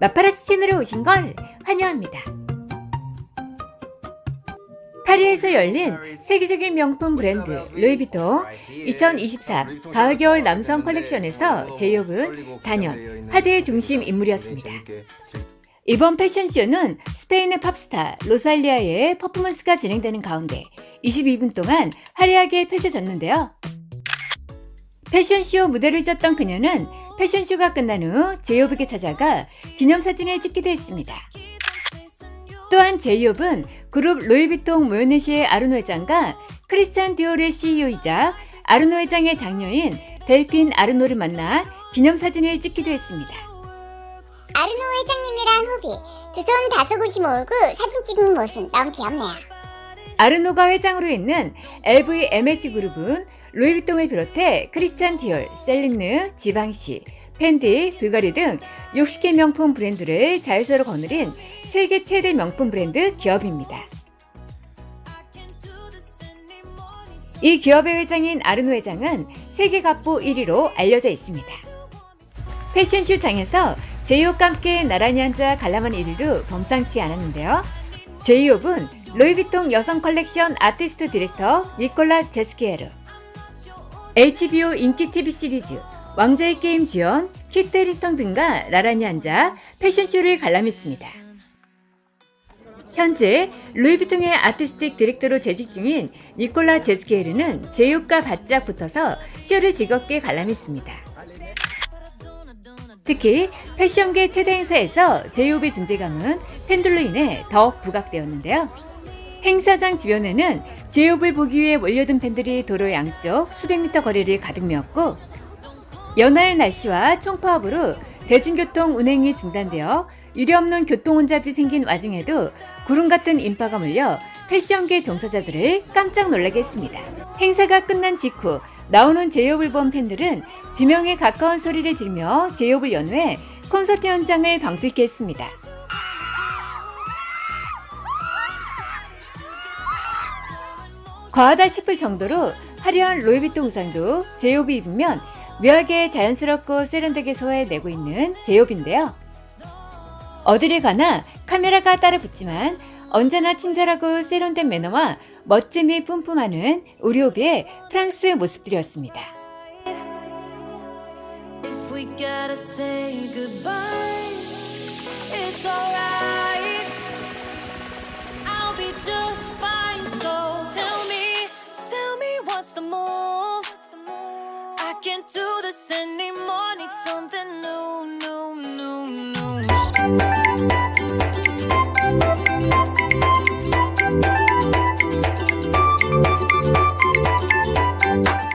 마파라치 채널에 오신 걸 환영합니다. 파리에서 열린 세계적인 명품 브랜드 루이비통 2024 가을 겨울 남성 컬렉션에서 제이홉은 단연 화제의 중심 인물이었습니다. 이번 패션쇼는 스페인의 팝스타 로살리아의 퍼포먼스가 진행되는 가운데 22분 동안 화려하게 펼쳐졌는데요. 패션쇼 무대를 졌던 그녀는 패션쇼가 끝난 후 제이홉에게 찾아가 기념사진을 찍기도 했습니다. 또한 제이홉은 그룹 루이비통 모요네시의 아르노 회장과 크리스찬 디올의 CEO이자 아르노 회장의 장녀인 델핀 아르노를 만나 기념사진을 찍기도 했습니다. 아르노 회장님이랑 후비 두 손 다소곳이 모으고 사진 찍은 모습 너무 귀엽네요. 아르노가 회장으로 있는 LVMH 그룹은 루이비통을 비롯해 크리스찬 디올, 셀린느, 지방시, 펜디, 불가리 등 60개 명품 브랜드를 자유서로 거느린 세계 최대 명품 브랜드 기업입니다. 이 기업의 회장인 아르노 회장은 세계 갑부 1위로 알려져 있습니다. 패션쇼 장에서 제이홉과 함께 나란히 앉아 관람한 일도 범상치 않았는데요. 제이홉은 루이비통 여성 컬렉션 아티스트 디렉터 니콜라 제스키에르, HBO 인기 TV 시리즈 왕자의 게임 주연 킷 헤링턴 등과 나란히 앉아 패션쇼를 관람했습니다. 현재 루이비통의 아티스틱 디렉터로 재직 중인 니콜라 제스키에르는 제이홉과 바짝 붙어서 쇼를 즐겁게 관람했습니다. 특히 패션계 최대 행사에서 제이홉의 존재감은 팬들로 인해 더욱 부각되었는데요. 행사장 주변에는 제이홉을 보기 위해 몰려든 팬들이 도로 양쪽 수백 미터 거리를 가득 메웠고 연하의 날씨와 총파업으로 대중교통 운행이 중단되어 유례없는 교통 혼잡이 생긴 와중에도 구름 같은 인파가 몰려 패션계 종사자들을 깜짝 놀라게 했습니다. 행사가 끝난 직후 나오는 제이홉을 본 팬들은 비명에 가까운 소리를 지르며 제이홉을 연호해 콘서트 현장을 방불케 했습니다. 과하다 싶을 정도로 화려한 로이비통 의상도 제이홉이 입으면 묘하게 자연스럽고 세련되게 소화해내고 있는 제이홉인데요. 어디를 가나 카메라가 따라 붙지만 언제나 친절하고 세련된 매너와 멋짐이 뿜뿜하는 우리 오비의 프랑스 모습들이었습니다.